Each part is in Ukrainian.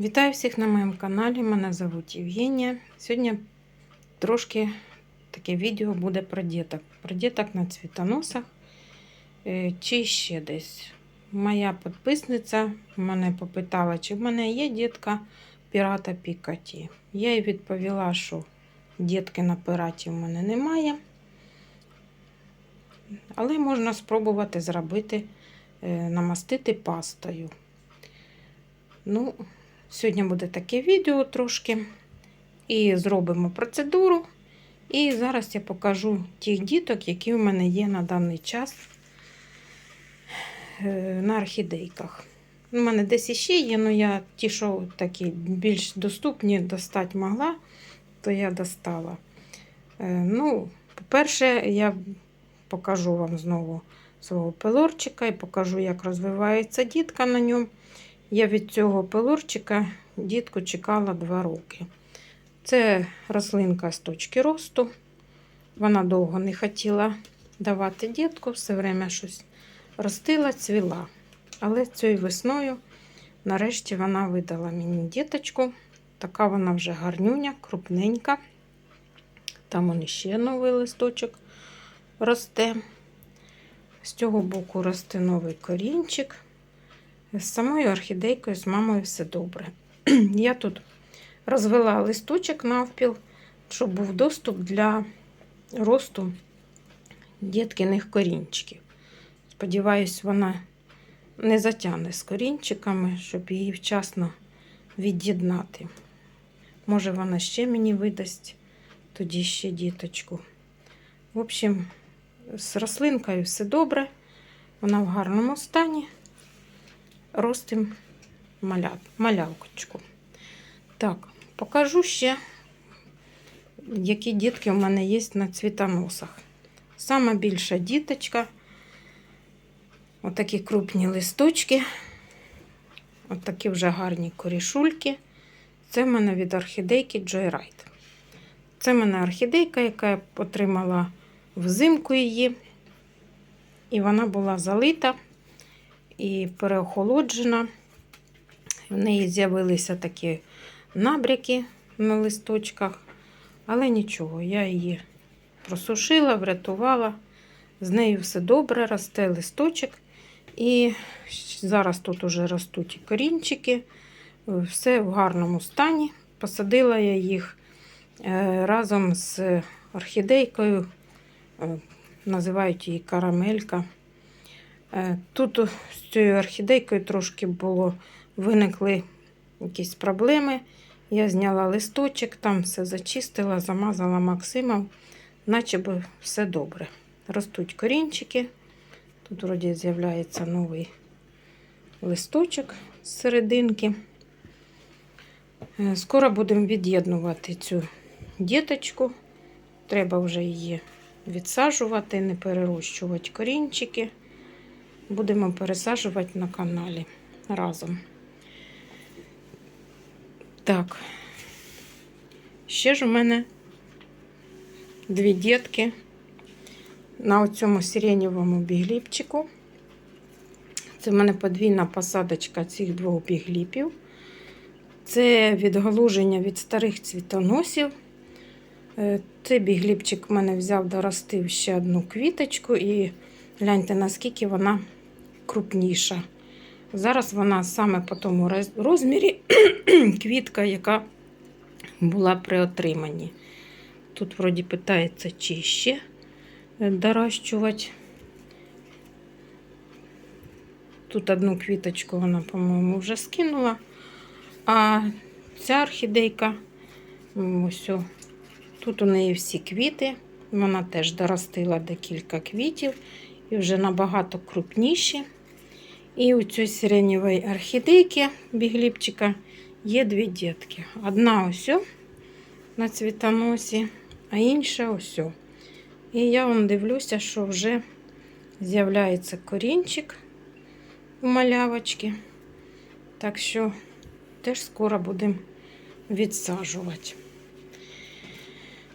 Вітаю всіх на моєму каналі. Мене звуть Євгенія. Сьогодні трошки таке відео буде про діток. Про діток на цвітоносах е, чи ще десь. Моя підписниця мене попитала, чи в мене є дітка пірата Пікаті. Я їй відповіла, що дітки на піраті в мене немає. Але можна спробувати зробити, е, намастити пастою. Ну, Сьогодні буде таке відео трошки. І зробимо процедуру. І зараз я покажу тих діток, які у мене є на даний час е, на орхідейках. У мене десь іще є, але я ті, що такі більш доступні, достати могла, то я достала. Е, Ну, По-перше, я покажу вам знову свого пилорчика і покажу, як розвивається дітка на ньому. Я від цього пилорчика дітку чекала 2 роки. Це рослинка з точки росту. Вона довго не хотіла давати дітку, все время щось ростила, цвіла. Але цією весною, нарешті, вона видала мені діточку. Така вона вже гарнюня, крупненька. Там он ще новий листочок росте. З цього боку росте новий корінчик. З самою орхідейкою, з мамою все добре. Я тут розвела листочок навпіл, щоб був доступ для росту діткиних корінчиків. Сподіваюсь, вона не затягне з корінчиками, щоб її вчасно від'єднати. Може, вона ще мені видасть тоді ще діточку. В общем, з рослинкою все добре, вона в гарному стані ростим маля... малявочку. Так, покажу ще, які дітки у мене є на цвітоносах. Сама більша діточка. Отакі крупні листочки. Отакі вже гарні корішульки. Це в мене від орхідейки Joyride. Це в мене орхідейка, яка я отримала взимку її. І вона була залита і переохолоджена. В неї з'явилися такі набряки на листочках, але нічого, я її просушила, врятувала. З нею все добре, росте листочок. І зараз тут уже ростуть корінчики, все в гарному стані. Посадила я їх е, разом з орхідейкою, е, називають її карамелька. Е, тут з цією орхідейкою трошки було, виникли якісь проблеми. Я зняла листочок, там все зачистила, замазала Максимом, наче би все добре. Ростуть корінчики. Тут, вроді, з'являється новий листочок з серединки. Е, Скоро будемо від'єднувати цю діточку. Треба вже її відсаджувати, не перерощувати корінчики будемо пересаджувати на каналі разом. Так, ще ж у мене дві дітки на цьому сиренєвому бігліпчику. Це в мене подвійна посадочка цих двох бігліпів. Це відгалуження від старих цвітоносів. Е, цей бігліпчик в мене взяв, доростив ще одну квіточку, і гляньте, наскільки вона крупніша. Зараз вона саме по тому розмірі квітка, яка була при отриманні. Тут, вроді, питається, чи ще доращувати. Тут одну квіточку вона, по-моєму, вже скинула. А ця орхідейка, ось, тут у неї всі квіти, вона теж доростила декілька квітів і вже набагато крупніші. І у цій сиренєвої орхідейки бігліпчика є дві дітки. Одна ось на цвітоносі, а інша ось. І я вам дивлюся, що вже з'являється корінчик у малявочки. Так що теж скоро будемо відсаджувати.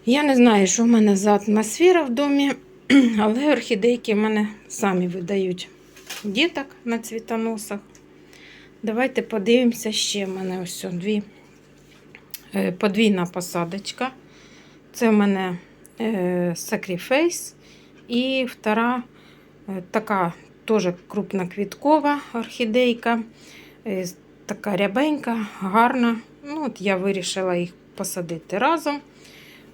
Я не знаю, що в мене за атмосфера в домі, але орхідейки в мене самі видають діток на цвітоносах. Давайте подивимося ще. в мене ось дві е, подвійна посадочка. Це в мене е, Sacrifice і втора е, така теж крупноквіткова орхідейка. Така рябенька, гарна. Ну, от Я вирішила їх посадити разом.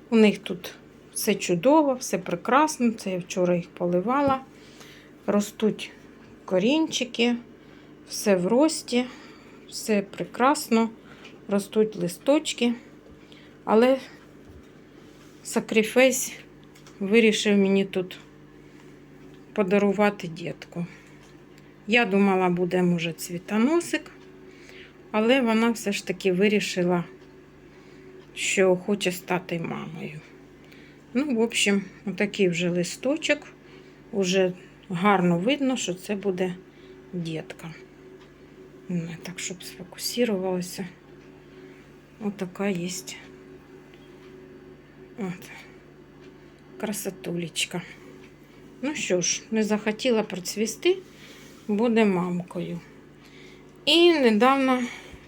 У них тут все чудово, все прекрасно. Це я вчора їх поливала. Ростуть корінчики, все в рості, все прекрасно, ростуть листочки. Але Сакріфейс вирішив мені тут подарувати дітку. Я думала, буде, може, цвітоносик, але вона все ж таки вирішила, що хоче стати мамою. Ну, в общем, отакий вже листочок. Уже гарно видно, що це буде дітка. Так, щоб сфокусувалося. Отака є. От. Красотулечка. Ну що ж, не захотіла процвісти, буде мамкою. І недавно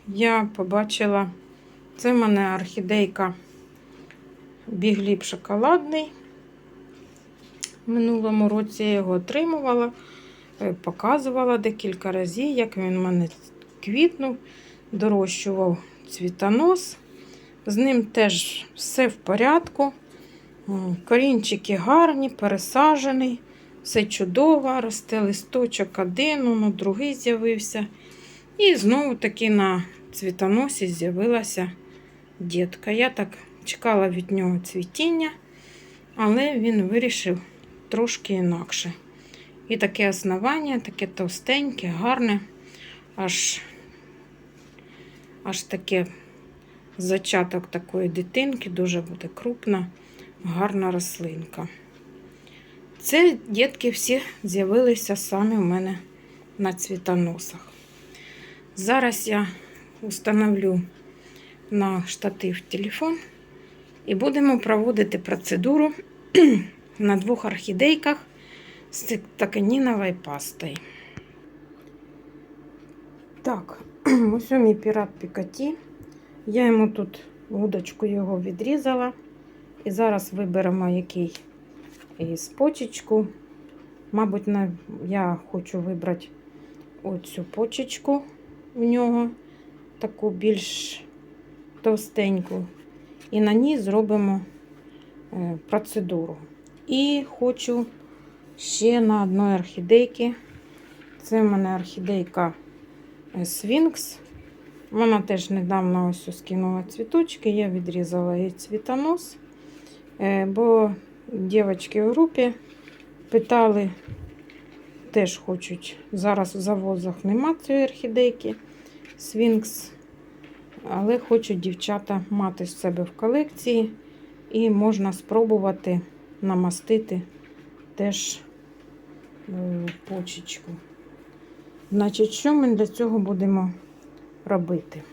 я побачила, це в мене орхідейка бігліп шоколадний. Минулому році я його отримувала, е, показувала декілька разів, як він в мене квітнув, дорощував цвітонос. З ним теж все в порядку. Корінчики гарні, пересаджений, все чудово, росте листочок один, ну, другий з'явився. І знову таки на цвітоносі з'явилася дітка. Я так чекала від нього цвітіння, але він вирішив трошки інакше. І таке основання, таке товстеньке, гарне, аж, аж таке зачаток такої дитинки, дуже буде крупна, гарна рослинка. Це дітки всі з'явилися самі у мене на цвітоносах. Зараз я установлю на штатив телефон і будемо проводити процедуру на двох орхідейках з цитоканіновою пастою. Так, ось мій пірат Пікаті. Я йому тут вудочку його відрізала. І зараз виберемо який із почечку. Мабуть, я хочу вибрати оцю почечку в нього, таку більш товстеньку. І на ній зробимо е, процедуру. І хочу ще на одної орхідейки. Це в мене орхідейка е, Свінкс. Вона теж недавно ось скинула цвіточки, я відрізала їй цвітонос, Е, бо дівчатки в групі питали, теж хочуть. Зараз в завозах нема цієї орхідейки Свінкс, але хочуть дівчата мати з себе в колекції і можна спробувати намастити теж е, почечку. Значить, що ми для цього будемо робити?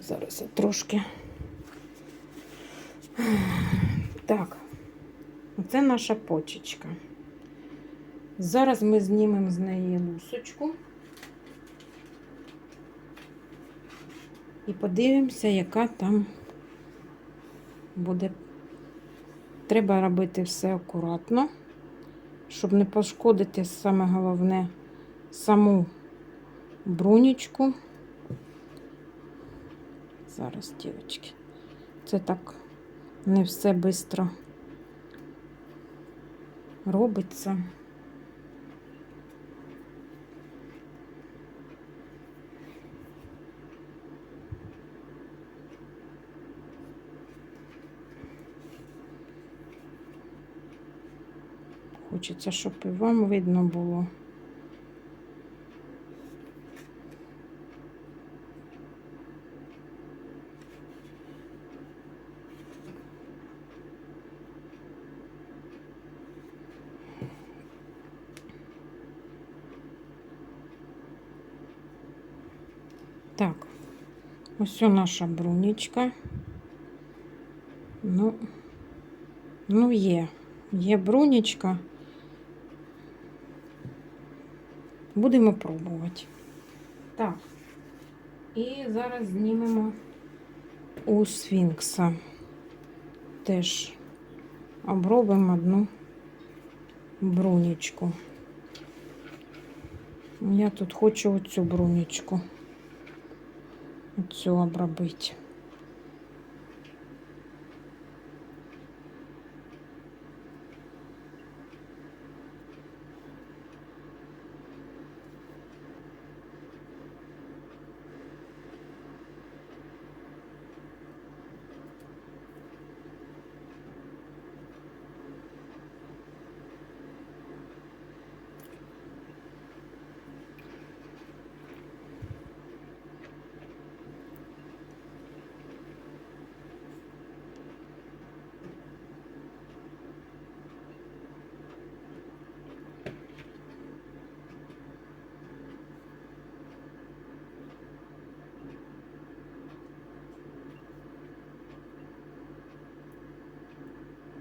Зараз я трошки. Так, оце наша почечка. Зараз ми знімемо з неї лусочку і подивимося, яка там буде. Треба робити все акуратно, щоб не пошкодити саме головне саму брунічку. Зараз, дівчатки, це так не все швидко робиться. Хочеться, щоб вам видно було. Так, ось наша брунічка. Ну, ну є, є брунічка. Будемо пробувати. Так, І зараз знімемо у сфінкса. Теж обробимо одну брунічку. Я тут хочу оцю брунічку. Оцю обробити.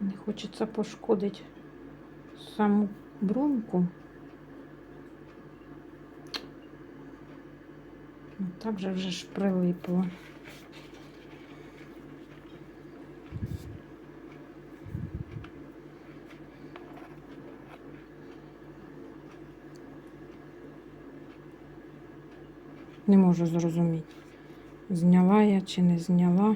Не хочеться пошкодити саму бруньку. Ну, Так же вже ж прилипло. Не можу зрозуміти, зняла я чи не зняла.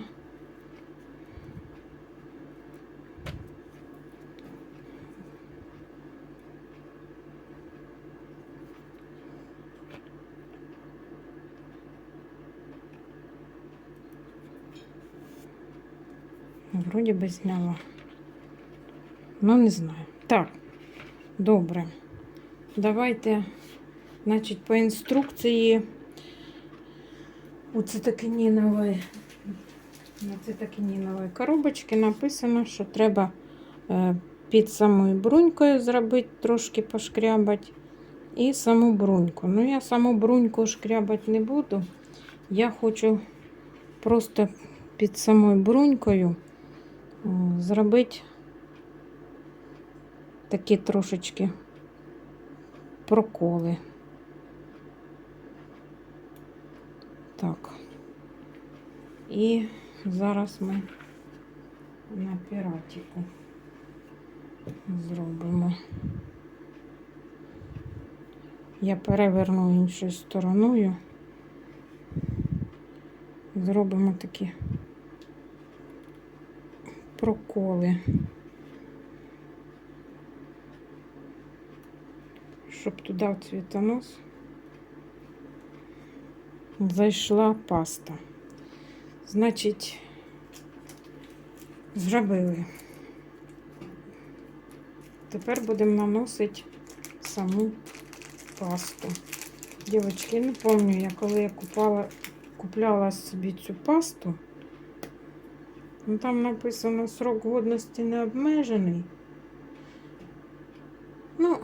Вроді би зняла. Ну, не знаю. Так, добре. Давайте, значить, по інструкції у цитокінінової, на цитокінінової коробочці написано, що треба е, під самою брунькою зробити, трошки пошкрябати. І саму бруньку. Ну, я саму бруньку шкрябати не буду. Я хочу просто під самою брунькою зробити такі трошечки проколи. Так. І зараз ми на піратіку зробимо. Я переверну іншою стороною. Зробимо такі проколи, щоб туди в цвітонос зайшла паста. Значить, зробили. Тепер будемо наносити саму пасту. Дівчатки, не пам'ятаю, я коли я купала, купляла собі цю пасту, ну, там написано срок годності не обмежений. Ну,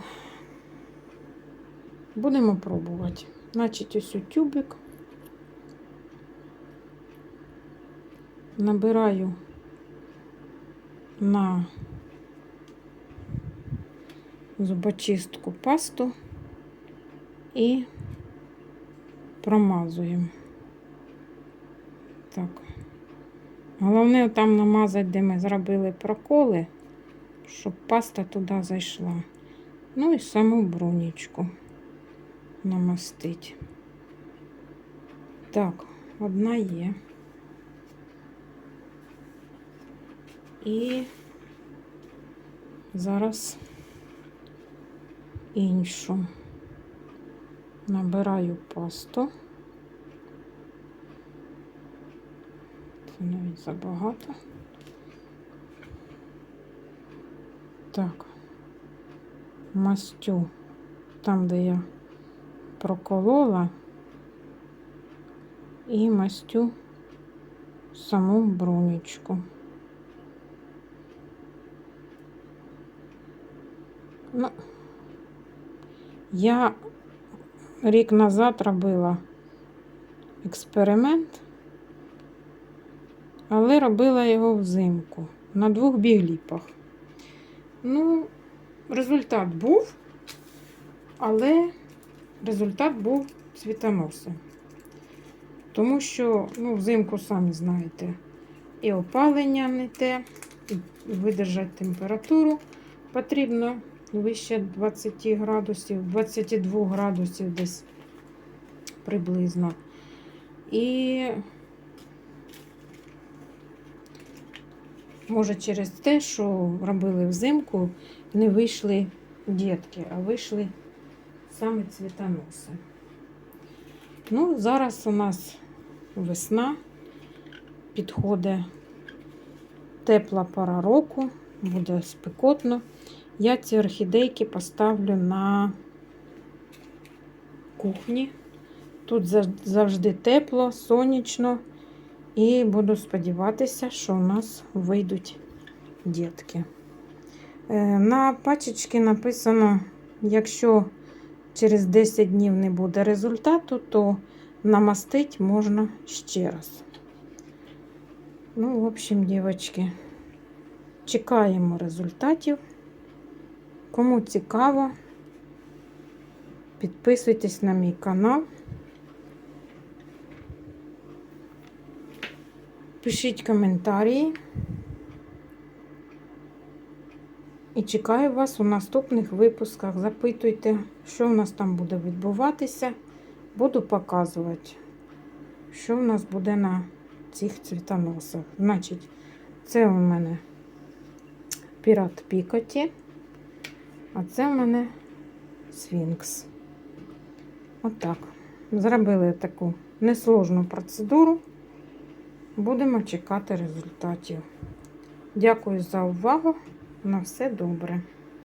будемо пробувати. Значить, ось тюбик. Набираю на зубочистку пасту і промазуємо. Так. Головне там намазати, де ми зробили проколи, щоб паста туди зайшла. Ну і саму брунічку намастить. Так, одна є. І зараз іншу. Набираю пасту. Це навіть забагато. Так, мастю там, де я проколола, і мастю саму брунечку. Ну, я рік назад робила експеримент, але робила його взимку на двох бігліпах. Ну, результат був, але результат був цвітоносом. Тому що ну, взимку, самі знаєте, і опалення не те, і видержати температуру потрібно вище 20 градусів, 22 градусів десь приблизно. І може через те, що робили взимку, не вийшли дітки, а вийшли саме цвітоноси. Ну, зараз у нас весна, підходить тепла пора року, буде спекотно. Я ці орхідейки поставлю на кухні. Тут завжди тепло, сонячно. І буду сподіватися, що у нас вийдуть дітки. Е, На пачечці написано, якщо через 10 днів не буде результату, то намастить можна ще раз. Ну, в общем, дівчатки, чекаємо результатів. Кому цікаво, підписуйтесь на мій канал. Пишіть коментарі. І чекаю вас у наступних випусках. Запитуйте, що в нас там буде відбуватися. Буду показувати, що в нас буде на цих цвітоносах. Значить, це у мене пірат Пікоті, а це у мене Сфінкс. Отак. Зробили таку несложну процедуру. Будемо чекати результатів. Дякую за увагу. На все добре.